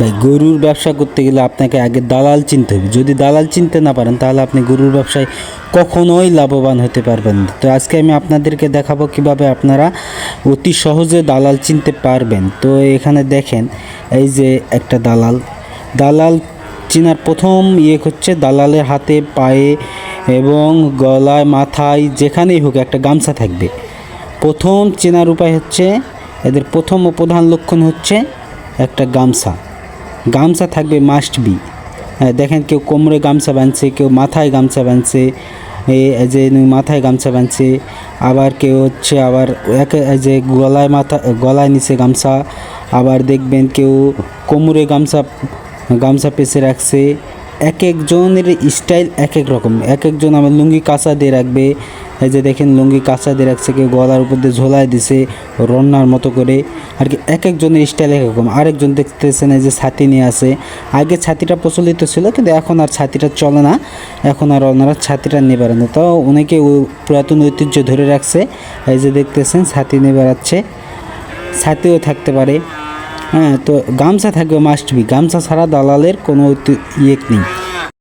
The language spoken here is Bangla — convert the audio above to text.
ভাই, গরুর ব্যবসা করতে গেলে আপনাকে আগে দালাল চিনতে হবে। যদি দালাল চিনতে না পারেন, তাহলে আপনি গরুর ব্যবসায় কখনোই লাভবান হতে পারবেন। তো আজকে আমি আপনাদেরকে দেখাবো কীভাবে আপনারা অতি সহজে দালাল চিনতে পারবেন। তো এখানে দেখেন, এই যে একটা দালাল। দালাল চিনার প্রথম ইয়ে হচ্ছে দালালের হাতে, পায়ে এবং গলায়, মাথায় যেখানেই হোক একটা গামছা থাকবে। প্রথম চেনার উপায় হচ্ছে, এদের প্রথম ও প্রধান লক্ষণ হচ্ছে একটা গামছা। গামছা থাকবে মাস্ট বি হ্যাঁ দেখেন কেউ কোমরে গামছা বাঁধছে, কেউ মাথায় গামছা বাঁধছে যে মাথায় গামছা বাঁধছে, আবার কেউ হচ্ছে আবার এক, যে গলায় মাথা, গলায় নিচে গামছা, আবার দেখবেন কেউ কোমরে গামছা গামছা পেঁচে রাখছে। এক একজনের স্টাইল এক এক রকম। এক একজন আমার লুঙ্গি কাঁচা দিয়ে রাখবে। এই যে দেখেন লুঙ্গি কাঁচা দিয়ে রাখছে, কেউ গলার উপর দিয়ে ঝোলায় দিছে, রন্নার মতো করে। আর কি, এক একজনের স্টাইল এক রকম। আরেকজন দেখতেছেন এই যে ছাতি নিয়ে আছে। আগে ছাতিটা প্রচলিত ছিল, কিন্তু এখন আর ছাতিটা চলে না। এখন আর ওনারা ছাতিটা নিয়ে বেড়ান তো অনেকে পুরাতন ঐতিহ্য ধরে রাখছে। এই যে দেখতেছেন, ছাতি নিয়ে বেড়াচ্ছে। ছাতিও থাকতে পারে। হ্যাঁ তো গামছা থাকবে মাস্ট বি গামছা ছাড়া দালালের কোনো ইয়ে নেই।